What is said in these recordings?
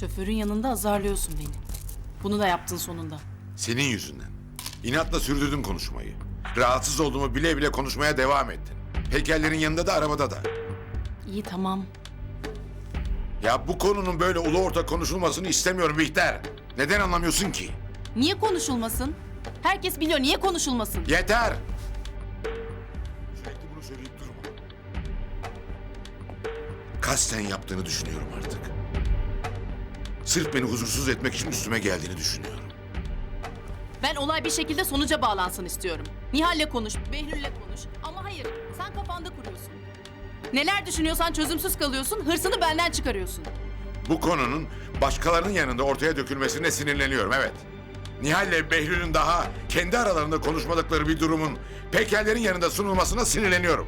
Şoförün yanında azarlıyorsun beni. Bunu da yaptın sonunda. Senin yüzünden. İnatla sürdürdün konuşmayı. Rahatsız olduğumu bile bile konuşmaya devam ettin. Heykellerin yanında da arabada da. İyi tamam. Ya bu konunun böyle ulu orta konuşulmasını istemiyorum Bihter. Neden anlamıyorsun ki? Niye konuşulmasın? Herkes biliyor niye konuşulmasın? Yeter! Sürekli bunu söyleyip durma. Kasten yaptığını düşünüyorum artık. Sırf beni huzursuz etmek için üstüme geldiğini düşünüyorum. Ben olay bir şekilde sonuca bağlansın istiyorum. Nihal'le konuş, Behlül'le konuş. Ama hayır, sen kafanda kuruyorsun. Neler düşünüyorsan çözümsüz kalıyorsun, hırsını benden çıkarıyorsun. Bu konunun başkalarının yanında ortaya dökülmesine sinirleniyorum, evet. Nihal ile Behlül'ün daha kendi aralarında konuşmadıkları bir durumun Pekerlerin yanında sunulmasına sinirleniyorum.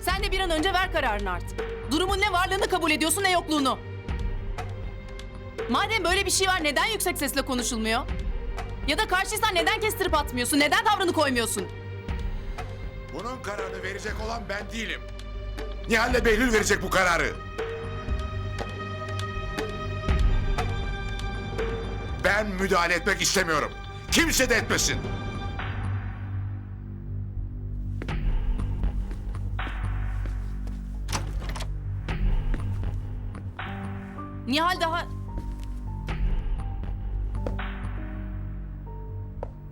Sen de bir an önce ver kararını artık. Durumun ne varlığını kabul ediyorsun ne yokluğunu. Madem böyle bir şey var neden yüksek sesle konuşulmuyor? Ya da karşıysan neden kestirip atmıyorsun? Neden tavrını koymuyorsun? Bunun kararını verecek olan ben değilim. Nihal ile Behlül verecek bu kararı. Ben müdahale etmek istemiyorum. Kimse de etmesin. Nihal daha...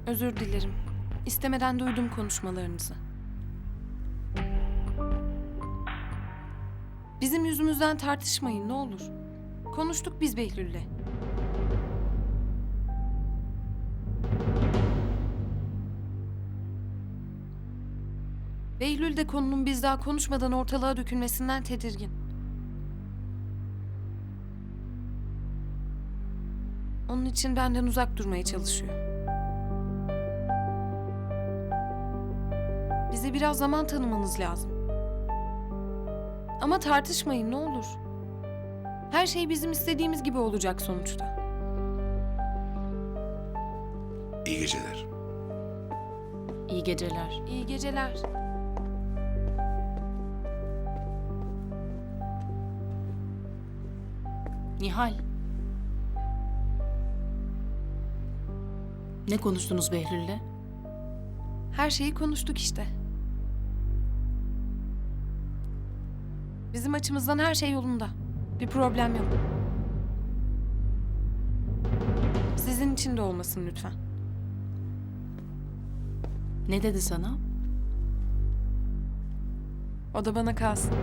Özür dilerim. İstemeden duydum konuşmalarınızı. Bizim yüzümüzden tartışmayın ne olur. Konuştuk biz Behlül'le. Behlül de konunun biz daha konuşmadan ortalığa dökülmesinden tedirgin. Onun için benden uzak durmaya çalışıyor. Bize biraz zaman tanımanız lazım. Ama tartışmayın ne olur. Her şey bizim istediğimiz gibi olacak sonuçta. İyi geceler. İyi geceler. İyi geceler. Nihal. Ne konuştunuz Behlül'le? Her şeyi konuştuk işte. Bizim açımızdan her şey yolunda. Bir problem yok. Sizin için de olmasın lütfen. Ne dedi sana? O da bana kalsın.